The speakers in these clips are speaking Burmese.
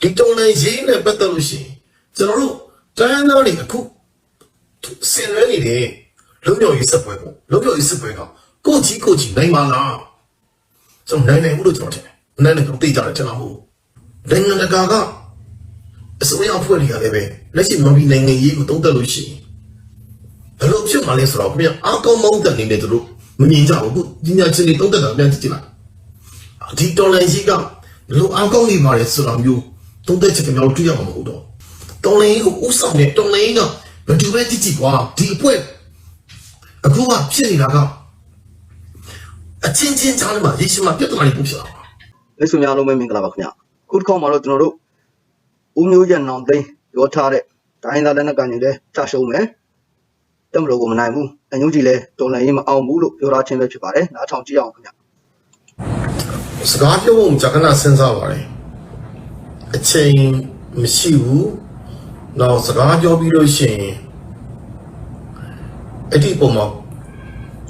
ဒီတုံလန်ရေးနဲ့ပတ်သက်လို့ရှိရင်ကျွန်တော်တို့တိုင်းသားတွေအခုဆင်ရဲနေတယ်လုံမြော်ရေးစပွဲပေါ့လုံမြော်ရေးစပွဲကကိုကြီးကိုကြီးနိုင်ပါလားကျွန်တော်နိုင်နိုင်ဘူးလို့ကျွန်တော်ထင်တယ်နိုင်နိုင်တော့သိကြတယ်ကျွန်တော်ဟုတ်နိုင်ငံတကာကအစိုးရအဖွဲ့တွေကလည်းပဲလက်ရှိမဘီနိုင်ငံရေးကိုတုံးတက်လို့ရှိရင်ဘယ်လိုဖြစ်မှာလဲဆိုတော့ခင်ဗျအာကောင်းမောင်းတဲ့အနေနဲ့သူတို့မမြင်ကြဘူးခုဒီညာချင်းတွေတုံးတက်တာပြန်ကြည့်လိုက်ဒီတော်လိုင်းကြီးကဘယ်လိုအာကောင်းနေပါလဲဆိုတော့မျိုး တုံးတက်ချက်ကမျိုးတွေ့ရမှာမဟုတ်တော့တော်လိုင်းကိုဥဆောင်နေတော်လိုင်းကဘယ်သူပဲကြည့်ကြည့်ကွာဒီအပွဲအခုကဖြစ်နေတာကအချင်းချင်းချားမှာရေရှည်မှာပြဿနာတွေဖြစ်လာတာလက်စွများလုံးပဲမင်္ဂလာပါခင်ဗျခုတစ်ခေါက်မှာတော့ကျွန်တော်တို့ဦးမျိုးရံနောင်သိန်းပြောထားတဲ့တိုင်းသားလက်နက်ကန်တွေလည်းချရှုံးမယ်တက်မလို့ကိုမနိုင်ဘူးအညူးကြီးလည်းတော်လည်းရင်မအောင်ဘူးလို့ပြောထားခြင်းပဲဖြစ်ပါတယ်နားထောင်ကြည့်အောင်ခင်ဗျစကားပြောဖို့ကြာခဏစဉ်းစားပါတယ် အချိန်မရှိဘူးတော့စကားပြောပြီးလို့ရှိရင်အဲ့ဒီပုံမှာ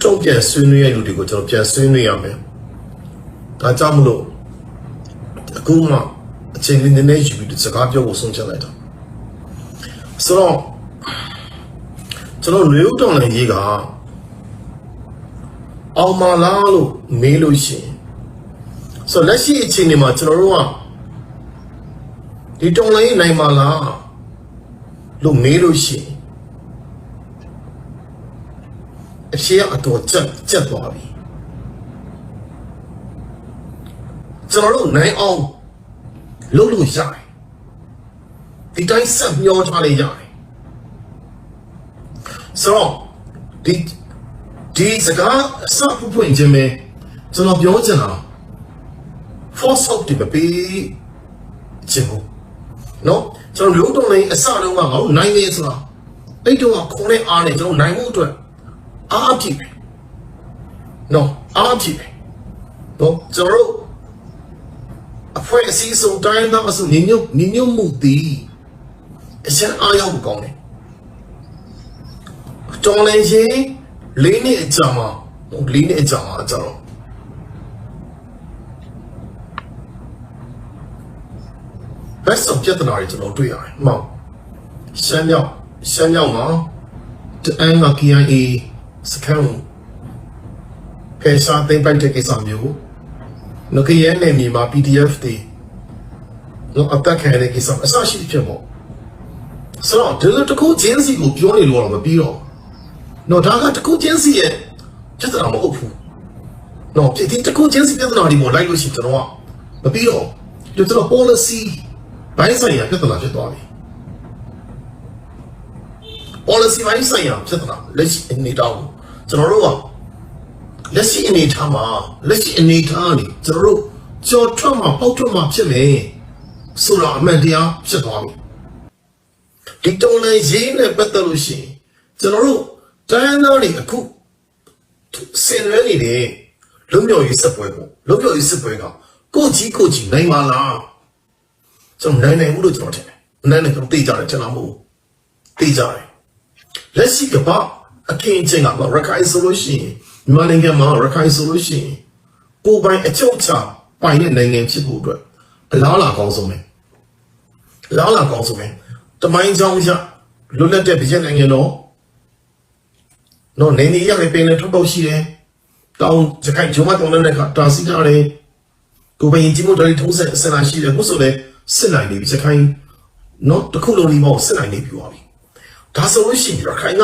တုံ့ပြန်ဆွေးနွေးရတဲ့လူတွေကိုကျွန်တော်ပြန်ဆွေးနွေးရမယ်ဒါကြောင့်မလို့အခုမှအချိန်လေးနည်းနည်းယူပြီးစကားပြောဖို့ဆုံးဖြတ်လိုက်တာဆိုတော့ကျွန်တော်လူတော်လည်းရေးကအောင်မလားလို့မေးလို့ရှိရင်ဆိုတော့လက်ရှိအချိန်ဒီမှာကျွန်တော်တို့က ဒီတုံးလေးနိုင်ပါလားလို့မေးလို့ရှိရင်အရှိအတော်ချက်ချက်သွားပြီကျွန်တော်တို့နိုင်အောင်လုပ်လို့ရတယ်ဒီတိုင်းဆက်မျောထားလိုက်ရတယ်ဆိုတော့ဒီဒီစကားအစဖွင့်ဖွင့်ခြင်းပဲကျွန်တော်ပြောချင်တာ force out တွေမပေးချင်ဘူး နော်ကျွန်တော်ရုပ်တော်လိုင်းအစတုန်းကငါတို့နိုင်နေဆိုတာအဲ့တုန်းကခုံးနဲ့အားနဲ့ကျွန်တော်နိုင်ဖို့အတွက်အားအပြည့်ပဲနော်အားအပြည့်ပဲနော်ကျွန်တော်အဖွဲ့အစည်းဆုံးတိုင်းသားအစုညီညွတ်ညီညွတ်မှုတည်အစံအားရောက်ကောင်းတယ်တော်လည်းရေးလေးနှစ်အကြာမှာလေးနှစ်အကြာမှာကျွန်တော် ဘက်ဆောင်ပြဿနာတွေကျွန်တော်တွေ့ရတယ်။မှောက်ရှမ်းမြောက်ရှမ်းမြောက်မှာတအန်းက KIA စကန်ဖယ်ရှားသိမ်းပိုက်တဲ့ကိစ္စမျိုးငကရဲနယ်မြေမှာ PDF တွေတော့အတက်ခံရတဲ့ကိစ္စအစရှိဖြစ်ပေါ့။ဆိုတော့ဒီလိုတစ်ခုချင်းစီကိုပြောနေလို့တော့မပြီးတော့။တော့ဒါကတစ်ခုချင်းစီရဲ့ပြဿနာမဟုတ်ဘူး။တော့ဒီတစ်ခုချင်းစီပြဿနာဒီပေါ်လိုက်လို့ရှိရင်ကျွန်တော်ကမပြီးတော့ကျွန်တော် policy ဘိုင်းဆိုင်ရာပြဿနာဖြစ်သွားပြီ policy ဘိုင်းဆိုင်ရာပြဿနာလက်ရှိအနေတောင်းကျွန်တော်တို့ကလက်ရှိအနေထားမှာလက်ရှိအနေထားနေကျွန်တော်တို့ကြော်ထွက်မှာပေါက်ထွက်မှာဖြစ်မယ်ဆိုတော့အမှန်တရားဖြစ်သွားပြီဒီတုံးလည်းရေးနဲ့ပတ်သက်လို့ရှိရင်ကျွန်တော်တို့တိုင်းသားတွေအခုဆင်ရဲနေတယ်လုံမြော်ရေးစပွဲပေါ့လုံမြော်ရေးစပွဲကကိုကြီးကိုကြီးနိုင်ပါလား ကျွန်တော်နိုင်နိုင်ဘူးလို့ကျွန်တော်ထင်တယ်။နိုင်နိုင်ကျွန်တော်သိကြတယ်ကျွန်တော်မဟုတ်ဘူး။သိကြတယ်။လက်ရှိကပါအခင်းချင်းကရခိုင်ဆိုလို့ရှိရင်မြန်မာနိုင်ငံမှာရခိုင်ဆိုလို့ရှိရင်ကိုယ်ပိုင်အချုပ်ချပိုင်တဲ့နိုင်ငံဖြစ်ဖို့အတွက်အလားအလာကောင်းဆုံးပဲ။အလားအလာကောင်းဆုံးပဲ။တမိုင်းကြောင်းရလွတ်လပ်တဲ့ပြည်နိုင်ငံတော်နော်နေနေရလည်းပင်လည်းထုတ်တော့ရှိတယ်။တောင်စကိုင်းဂျုံမတောင်းတဲ့ခါတာစီထားတယ်။ကိုယ်ပိုင်ရင်ကြီးမို့တော်ထုံးဆက်ဆန္ဒရှိတယ်ဟုတ်ဆိုလေ စစ်နိုင်နေပြီစကိုင်းနော်တခုလုံးဒီမောစစ်နိုင်နေပြီပါပြီဒါဆိုလို့ရှိရင်ရခိုင်က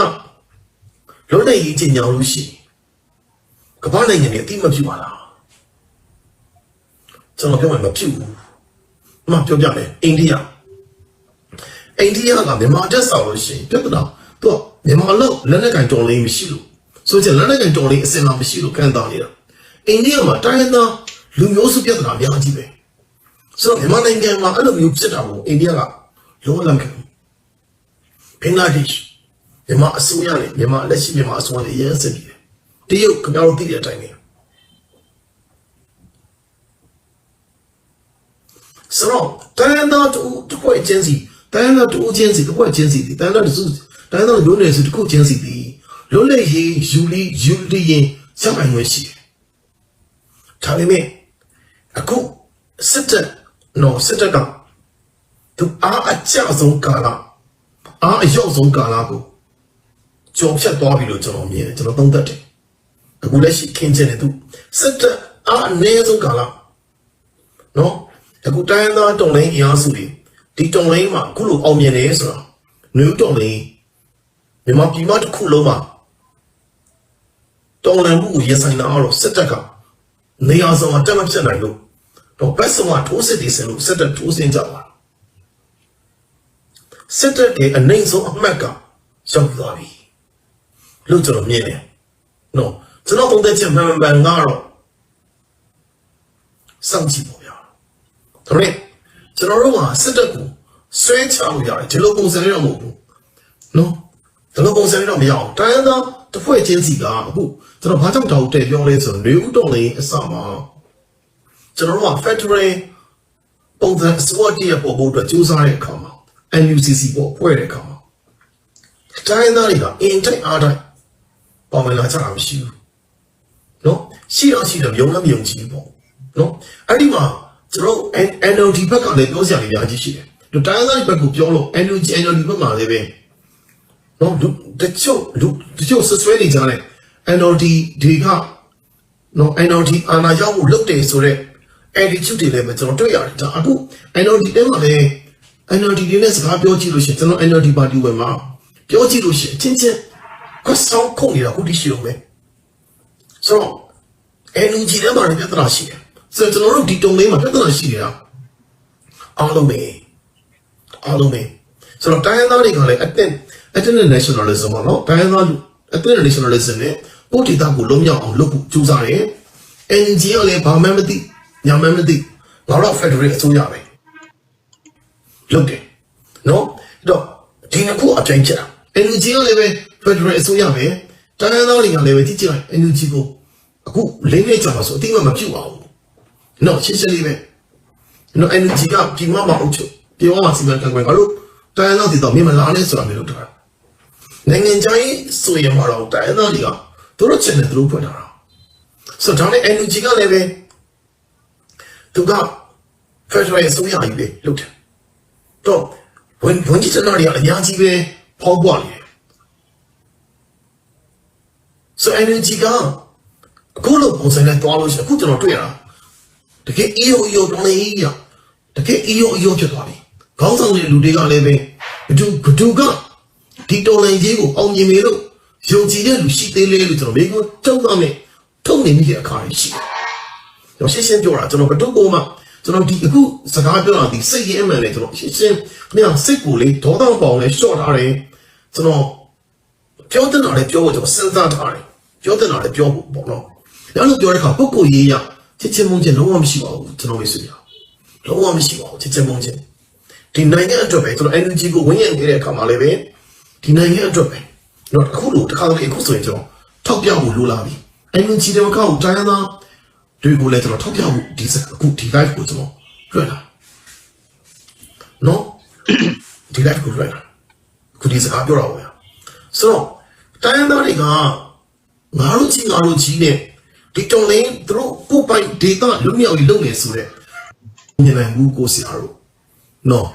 လုံးတဲ့ရေးချင်ညောင်းလို့ရှိရင်ကမ္ဘာနိုင်ငံတွေအတိမဖြစ်ပါလားကျွန်တော်ပြောမှမဖြစ်ဘူးမပြောပြတယ်အိန္ဒိယအိန္ဒိယကမြန်မာတက်ဆောင်လို့ရှိရင်ပြဿနာသူကမြန်မာလို့လက်နက်ကင်တော်လေးမရှိလို့ဆိုချင်လက်နက်ကင်တော်လေးအစင်လာမရှိလို့ခံတာနေတာအိန္ဒိယမှာတိုင်းရင်းသားလူမျိုးစုပြဿနာအများကြီးပဲ ဆိုတော့မြန်မာနိုင်ငံမှာအဲ့လိုမျိုးဖြစ်တာကိုအိန္ဒိယကလုံးဝလက်မခံဘူးဘင်္ဂလားဒေ့ရှ်မြန်မာအစိုးရနဲ့မြန်မာလက်ရှိမြန်မာအစိုးရနဲ့ရဲစက်ပြီးတယ်တရုတ်ခင်ဗျားတို့သိတဲ့အတိုင်းပဲဆိုတော့တန်တော့တူတစ်ခွက်ချင်းစီတန်တော့တူချင်းစီတစ်ခွက်ချင်းစီတန်တော့တူတန်တော့လူနေစီတစ်ခုချင်းစီဒီလုံးလေရေးယူလီယူလီရင်စက်ပိုင်ဝင်ရှိတယ်ဒါပေမဲ့အခုစစ်တပ် နော်စစ်တပ်ကသူအားအကျဆုံးကာလအားအရောက်ဆုံးကာလကိုကြော်ဖြတ်သွားပြီလို့ကျွန်တော်မြင်တယ်ကျွန်တော်သုံးသပ်တယ်အခုလက်ရှိခင်းချက်နေသူစစ်တပ်အားအနည်းဆုံးကာလနော်အခုတိုင်းရင်းသားတုံလိန်အင်အားစုတွေဒီတုံလိန်မှာအခုလိုအောင်မြင်နေဆိုတော့နယူးတုံလိန်မြန်မာပြည်မတစ်ခုလုံးမှာတုံလန်မှုကိုရင်ဆိုင်တာတော့စစ်တပ်ကနေရာဆောင်အတက်မဖြစ်နိုင်လို့ တော့ဘက်ဆောင်ထိုးစစ်တွေဆင်လို့စစ်တပ်ထိုးဆင်းကြပါစစ်တပ်ရဲ့အနေဆုံးအမှတ်ကရောက်သွားပြီလို့ကျွန်တော်မြင်တယ်နော်ကျွန်တော်ပုံသက်ချက်မှန်မှန်မှန်ကတော့စောင့်ကြည့်ပါဗျာဒါပေမဲ့ကျွန်တော်တို့ကစစ်တပ်ကိုဆွဲချလို့ရတယ်ဒီလိုပုံစံလေးတော့မဟုတ်ဘူးနော်ဒီလိုပုံစံလေးတော့မရအောင်တိုင်းရင်းသားတစ်ဖွဲ့ချင်းစီကအခုကျွန်တော်ဘာကြောင့်တောက်တဲ့ပြောလဲဆိုတော့လေဦးတော်လေးအစမှာ ကျွန်တော်တို့က Federal ပုံစံစဝတ်တီးရပေါ်ဖို့အတွက်ကြိုးစားတဲ့အခါမှာ NUCC ပေါ်ဖွဲ့တဲ့အခါမှာတိုင်းရင်းသားတွေကအင်တိုက်အားတိုက်ပေါဝင်လာကြတာမရှိဘူးနော်ရှိတော့ရှိတယ်မြုံလည်းမယုံကြည်ဘူးပေါ့နော်အဲ့ဒီမှာကျွန်တော် NLD ဘက်ကလည်းပြောစရာတွေအများကြီးရှိတယ်ဒီတိုင်းရင်းသားတွေဘက်ကပြောလို့ NUG NLD ဘက်မှာလည်းပဲနော်လူတချို့လူတချို့ဆွဆွဲနေကြတယ် NLD ဒီကနော် NLD အာဏာရောက်ဖို့လုပ်တယ်ဆိုတော့ attitude တွေလည်းပဲကျွန်တော်တွေ့ရတယ်ဒါအခု NLD တဲမှာလည်း NLD တွေနဲ့စကားပြောကြည့်လို့ရှိရင်ကျွန်တော် NLD ပါတီဝင်မှာပြောကြည့်လို့ရှိရင်အချင်းချင်းခွဆောင်းခုန်နေတာအခုတိရှိတော့မယ်ဆိုတော့ NUG ထဲမှာလည်းပြဿနာရှိတယ်ဆိုတော့ကျွန်တော်တို့ဒီတုံလေးမှာပြဿနာရှိနေတာအားလုံးပဲအားလုံးပဲဆိုတော့တိုင်းရင်းသားတွေကလည်းအတင်းအတင်း nationalism ပေါ့နော်တိုင်းရင်းသားလူအတင်း nationalism နဲ့ပို့တီတာကိုလုံးမြောက်အောင်လုပ်ဖို့ကြိုးစားတယ် NUG ကလည်းဘာမှမသိ ညာမှမသိငါတို့ federal အစိုးရပဲလုပ်တယ်နော်အဲ့တော့ဒီနှစ်ခုအပြိုင်ချက်တာ NUG ကလည်းပဲ federal အစိုးရပဲတိုင်းရင်းသားတွေကလည်းပဲကြည့်ကြည့်လိုက် NUG ကိုအခုလေးလေးကြာပါဆိုအတိအမမပြုတ်အောင်နော်ရှင်းရှင်းလေးပဲနော် NUG ကပြည်မမှာအုပ်ချုပ်ပြည်မမှာစီမံခန့်ခွဲငါတို့တိုင်းရင်းသားတွေတော့မြင်မလားလဲဆိုတာမျိုးလုပ်တာနိုင်ငံခြားရေးဆိုရင်မှာတော့တိုင်းရင်းသားတွေကသူတို့ချင်တယ်သူတို့ဖွင့်တာဆိုတော့ဒါနဲ့ NUG ကလည်းပဲ သူက federal အစိုးရကြီးပဲလုပ်တယ်တော့ဝန်ဝန်ကြီးချုပ်တွေကအများကြီးပဲဖောက်ပွားနေတယ်ဆို energy ကအခုလိုပုံစံနဲ့တွားလို့ရှိရင်အခုကျွန်တော်တွေ့ရတာတကယ် EO EO တောင်းနေကြီးရတကယ် EO EO ဖြစ်သွားပြီခေါင်းဆောင်တဲ့လူတွေကလည်းပဲဘဒူဘဒူကဒီတော်လိုင်းကြီးကိုအောင်မြင်နေလို့ယုံကြည်တဲ့လူရှိသေးလေလို့ကျွန်တော်မိကိုကြောက်တော့မယ်ထုံနေမိတဲ့အခါရှိတယ် ကျွန်တော်ရှင်းရှင်းပြောတာကျွန်တော်ဘဒူကိုမှကျွန်တော်ဒီအခုစကားပြောတာဒီစိတ်ရင်းမှန်လေကျွန်တော်ရှင်းရှင်းမင်းစိတ်ကိုလေဒေါသပေါင်လေရှော့ထားတယ်ကျွန်တော်ပြောတဲ့တော်လေပြောဖို့ကျွန်တော်စဉ်းစားထားတယ်ပြောတဲ့တော်လေပြောဖို့ပေါ့နော်နောက်လို့ပြောတဲ့အခါပုဂ္ဂိုလ်ရေးရချစ်ချင်းမုန်းချင်းလုံးဝမရှိပါဘူးကျွန်တော်မိတ်ဆွေရလုံးဝမရှိပါဘူးချစ်ချင်းမုန်းချင်းဒီနိုင်ငံအတွက်ပဲကျွန်တော် energy ကိုဝင်ရင်နေတဲ့အခါမှာလည်းပဲဒီနိုင်ငံအတွက်ပဲတော့အခုလို့တစ်ခါတလေအခုဆိုရင်ကျွန်တော်ထောက်ပြဖို့လိုလာပြီ energy တွေမကောက်ဘူးတိုင်းသား တွေကိုလည်းကျွန်တော်ထောက်ပြဖို့ဒီစအခုဒီ live ကိုကျွန်တော်လွှင့်လာနော်ဒီ live ကိုလွှင့်လာခုဒီစကားပြောတာပေါ့ဗျာဆိုတော့တိုင်းသားတွေကငါတို့ချင်းငါတို့ချင်းနဲ့ဒီတုံလင်းသူတို့ကိုယ်ပိုင် data လုံမြောက်ရေးလုပ်နေဆိုတဲ့မြင်နိုင်ဘူးကိုစီအားတို့နော်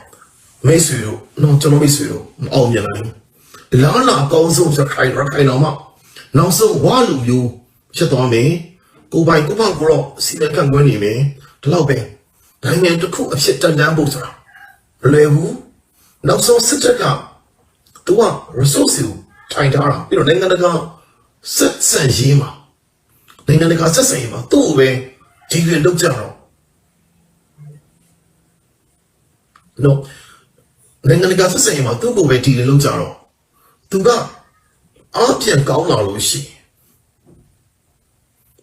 မိတ်ဆွေတို့နော်ကျွန်တော်မိတ်ဆွေတို့မအောင်မြင်နိုင်ဘူးလာလာအကောင်းဆုံးဆိုခိုင်ရခိုင်တော့မှနောက်ဆုံးဝါလူမျိုးဖြစ်သွားမယ် ကိုယ်ပိုင်ကိုယ်ပေါက်ကိုတော့စီမံခန့်ခွဲနေမယ်ဒီလောက်ပဲနိုင်ငံတစ်ခုအဖြစ်တန်တန်းဖို့ဆိုတာမလွယ်ဘူးနောက်ဆုံးစစ်တပ်ကသူက resource ကိုထိုင်ထားတာပြီးတော့နိုင်ငံတကာဆက်ဆံရေးမှာနိုင်ငံတကာဆက်ဆံရေးမှာသူ့ကိုပဲဒီလိုလုပ်ကြတော့နော်နိုင်ငံတကာဆက်ဆံရေးမှာသူ့ကိုပဲဒီလိုလုပ်ကြတော့သူကအားပြန်ကောင်းလာလို့ရှိရင်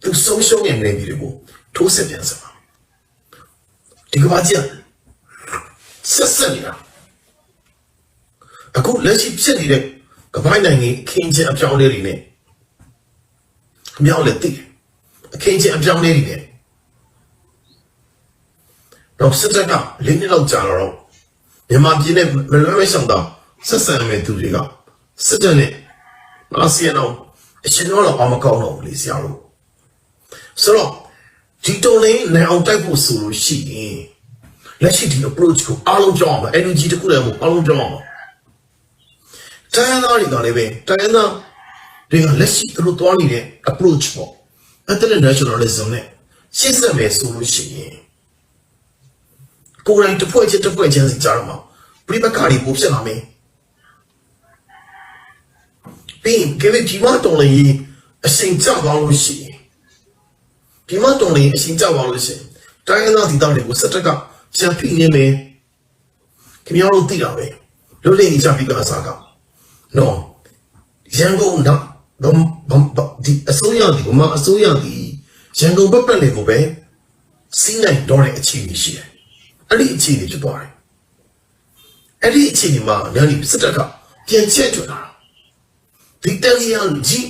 သူဆုံးရှုံးနေတဲ့ပြည်တွေကိုထိုးဆက်ပြန်စမှာဒီကဘာကြီးဆက်ဆက်နေတာအခုလက်ရှိဖြစ်နေတဲ့ကပိုင်းနိုင်ငံအခင်းချင်းအပြောင်းအလဲတွေနဲ့အမြောက်လည်းသိတယ်အခင်းချင်းအပြောင်းအလဲတွေနဲ့တော့စစ်တပ်ကလင်းနှစ်လောက်ကြာတော့မြန်မာပြည်နဲ့မလွဲမရှောင်တော့ဆက်ဆံမဲ့သူတွေကစစ်တပ်နဲ့အာဆီယံတော့အရှင်တော့တော့အမကောင်းတော့ဘူးလေဆရာတို့ ဆိုတော့ဒီတော်လေးနိုင်အောင်တိုက်ဖို့ဆိုလို့ရှိရင်လက်ရှိဒီ approach ကိုအားလုံးကြောင်းအောင်ပါ NUG တခုလည်းမဟုတ်အားလုံးကြောင်းအောင်ပါတိုင်းရင်းသားတွေကလည်းပဲတိုင်းရင်းသားတွေကလက်ရှိသူတို့သွားနေတဲ့ approach ပေါ့ internationalism နဲ့ရှင်းဆက်မယ်ဆိုလို့ရှိရင်ကိုယ်တိုင်တစ်ဖွဲ့ချင်းတစ်ဖွဲ့ချင်းစီကြားတော့မှာပြိပက္ခတွေပိုဖြစ်လာမယ်ပြီးရင်ကြည့်ဒီမှာတော်လည်းအချိန်ကြောက်သွားလို့ရှိရင် ဒီမှာတော်လည်းအချိန်ကြောက်သွားလို့ရှိရင်တိုင်းရင်းသားဒေသတွေကိုစစ်တပ်ကချန်ဖိနေမယ်ခင်ဗျားတို့သိတာပဲလွတ်လပ်ရေးချပြီးကအစားကနော်ရန်ကုန်တော့ဘမ်ဘမ်ဒီအစိုးရဒီကမအစိုးရဒီရန်ကုန်ဘက်ပတ်လေကိုပဲစီးနိုင်တော့တဲ့အခြေအနေရှိတယ်အဲ့ဒီအခြေအနေဖြစ်သွားတယ်အဲ့ဒီအခြေအနေမှာညနေစစ်တပ်ကပြန်ချက်ထွက်လာဒီတန်ရန်ကြီး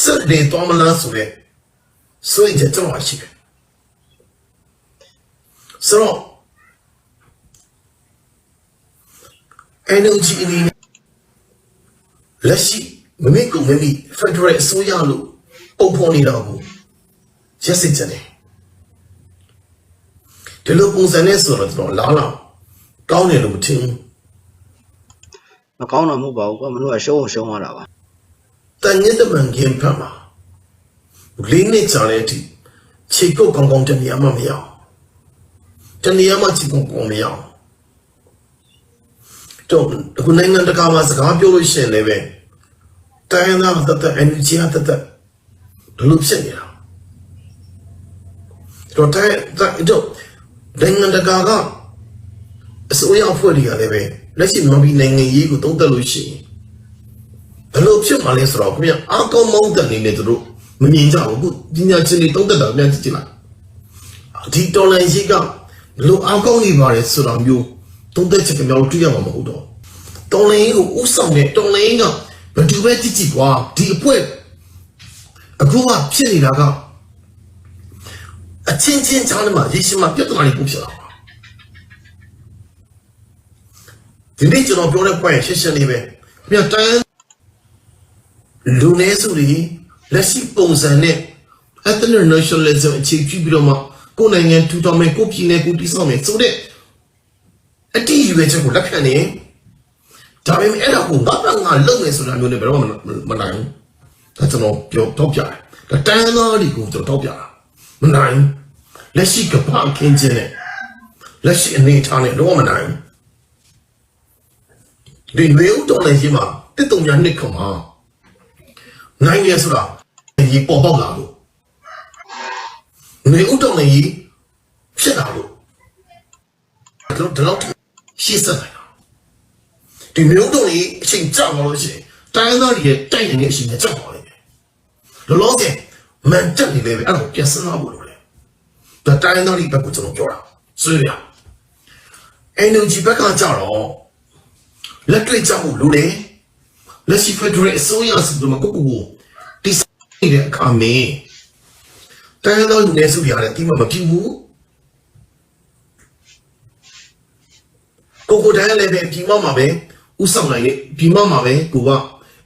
စက်တွေတော်မလားဆိုတဲ့ ဆိုရင်ကျွန်တော်ရှိတယ်ဆိုတော့ energy အနေနဲ့လက်ရှိမမေကုမမေ federal အစိုးရလို့ပုံဖော်နေတာကိုရက်စစ်ကြတယ်ဒီလိုပုံစံနဲ့ဆိုတော့ကျွန်တော်လားလားကောင်းတယ်လို့မထင်ဘူးမကောင်းတော့မဟုတ်ပါဘူးကွာမင်းတို့ကရှုံးအောင်ရှုံးရတာပါတန်ညစ်တမန်ခင်ဖတ်မှာ လေးနှစ်ကြာတဲ့အထိခြေကုတ်ကောင်းကောင်းတနေရာမှမရအောင်တနေရာမှခြေကုတ်ကောင်းမရအောင်တော့အခုနိုင်ငံတကာမှာစကားပြောလို့ရှိရင်လည်းပဲတိုင်းရင်းသားတတ်တဲ့ energy တတ်တဲ့ဘလို့ဖြစ်နေတာတော့တိုင်းတော့နိုင်ငံတကာကအစိုးရအဖွဲ့တွေကလည်းပဲလက်ရှိမြန်မာပြည်နိုင်ငံရေးကိုသုံးသပ်လို့ရှိရင်ဘယ်လိုဖြစ်မှာလဲဆိုတော့ခင်ဗျအာကောင်းမောင်းတဲ့အနေနဲ့သူတို့ မမြင်ကြဘူးခုပညာရှင်တွေတုံးတက်တာပြန်ကြည့်ကြည့်လိုက်ဒီတော်လိုင်းရှိကဘယ်လိုအာကောင်းနေပါလဲဆိုတော့မျိုးတုံးတက်ချက်ကမျိုးတွေ့ရမှာမဟုတ်တော့တော်လိုင်းကိုဥဆောင်တဲ့တော်လိုင်းကဘယ်သူပဲကြည့်ကြည့်ကွာဒီအပွဲအခုကဖြစ်နေတာကအချင်းချင်းချားနေမှာရေရှင်းမှာပြဿနာတွေဖြစ်လာဒီနေ့ကျွန်တော်ပြောတဲ့ point ရှင်းရှင်းလေးပဲခင်ဗျတိုင်းလူနည်းစုတွေ လက်ရှိပုံစံနဲ့ ethnic nationalism အခြေပြုပြီးတော့မှကိုယ်နိုင်ငံထူထောင်မယ်ကိုယ်ပြည်နယ်ကိုတည်ဆောက်မယ်ဆိုတဲ့အတိအရွယ်ချက်ကိုလက်ခံနေဒါပေမဲ့အဲ့ဒါကိုငါကငါလုပ်မယ်ဆိုတာမျိုးနဲ့ဘယ်တော့မှမနိုင်ဘူးဒါကျွန်တော်ပြောတော့ပြတယ်ဒါတန်သားတွေကိုကျွန်တော်တော့ပြတာမနိုင်လက်ရှိကပ္ပအခင်းချင်းနဲ့လက်ရှိအနေအထားနဲ့တော့မနိုင်ဒီမျိုးတော့လည်းရှိမှာတစ်တုံညာနှစ်ခမှာနိုင်ရဆိုတာ ဒီပေါ်ပေါက်လာလို့နေဥတော်နေကြီးဖြစ်လာလို့တော့တော့ရှေ့ဆက်လာဒီမျိုးတော်ကြီးအချိန်ကြောက်သွားလို့ရှိရင်တိုင်းသားတွေတိုက်နေတဲ့အချိန်နဲ့ကြောက်သွားလိမ့်မယ်လောလောဆယ်မန်တက်နေလေပဲအဲ့တော့ပြန်စမ်းဖို့လို့လေဒါတိုင်းသားတွေဘက်ကကျွန်တော်ပြောတာဆွေးရ energy ဘက်ကကြတော့လက်တွေ့ကြောက်ဖို့လိုတယ်လက်ရှိဖက်ဒရယ်အစိုးရဆိုတော့ကိုကိုကို တိစနေတဲ့အခါမင်းတိုင်းတော်လူနေစုရတဲ့ဒီမှာမဖြစ်ဘူးကိုကိုတိုင်းလည်းပဲဒီမှာမှာပဲဥဆောင်နိုင်တယ်ဒီမှာမှာပဲကိုက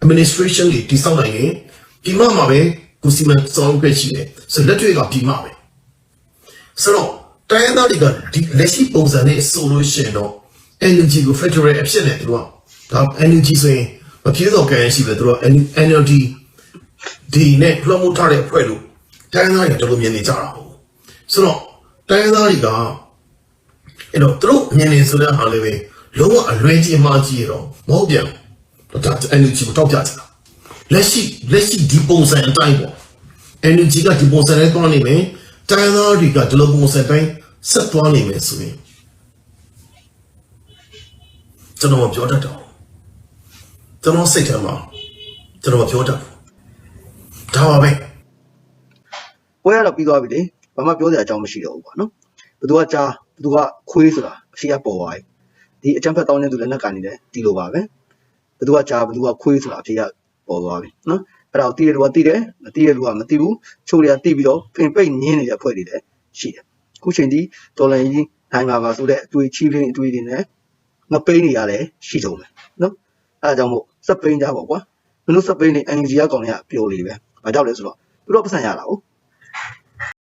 administration တွေတိဆောက်နိုင်ရင်ဒီမှာမှာပဲကိုစီမံဆောင်ရွက်ရှိတယ်ဆိုလက်တွေ့ကဒီမှာပဲဆိုတော့တိုင်းသားတွေကဒီလက်ရှိပုံစံနဲ့ဆိုလို့ရှိရင်တော့ energy ကို federal အဖြစ်နဲ့သူကဒါ energy ဆိုရင်မပြေတော့ကြရင်ရှိပဲသူတို့ NLD ဒီနဲ့လွှမ်းမိုးထားတဲ့အဖွဲ့လို့တိုင်းသားတွေတော်တော်မြင်နေကြတာဟုတ်ဆိုတော့တိုင်းသားတွေကအဲ့တော့သူတို့မြင်နေဆိုတဲ့ဟာလေးပဲလုံးဝအလွဲကြီးအမှားကြီးတော့မဟုတ်ပြန်ဘူးဒါ NLG ကိုတောက်ပြချင်တာလက်ရှိလက်ရှိဒီပုံစံအတိုင်းပေါ့ NLG ကဒီပုံစံနဲ့တွားနေမယ်တိုင်းသားတွေကဒီလိုပုံစံတိုင်းဆက်သွားနေမယ်ဆိုရင်ကျွန်တော်မပြောတတ်တော့ဘူးကျွန်တော်စိတ်ထဲမှာကျွန်တော်မပြောတတ်ဘူး ဒါပါပဲပွဲရတော့ပြီးသွားပြီလေဘာမှပြောစရာအကြောင်းမရှိတော့ဘူးပေါ့နော်ဘယ်သူကကြားဘယ်သူကခွေးဆိုတာအရှိကပေါ်သွားပြီဒီအချမ်းဖက်တောင်းနေသူလည်းလက်ကန်နေတယ်ဒီလိုပါပဲဘယ်သူကကြားဘယ်သူကခွေးဆိုတာအဖြစ်ကပေါ်သွားပြီနော်အဲ့ဒါကိုတီးရလို့ကတီးတယ်မတီးရလို့ကမတီးဘူးချိုးတွေကတီးပြီးတော့ပင်ပိတ်ညင်းနေတဲ့အဖွဲ့တွေလည်းရှိတယ်ခုချိန်ဒီဒေါ်လာကြီးနိုင်ပါပါဆိုတဲ့အတွေ့ချီးလင်းအတွေ့တွေနဲ့ငပိန်းတွေရတယ်ရှိတော့မယ်နော်အဲဒါကြောင့်မို့စက်ပိန်းကြပါကွာမင်းတို့စက်ပိန်းနေ NGR ကောင်တွေကပျော်လေပဲ ဘာကြောင့်လဲဆိုတော့သူတို့ပတ်စံရတာဟုတ်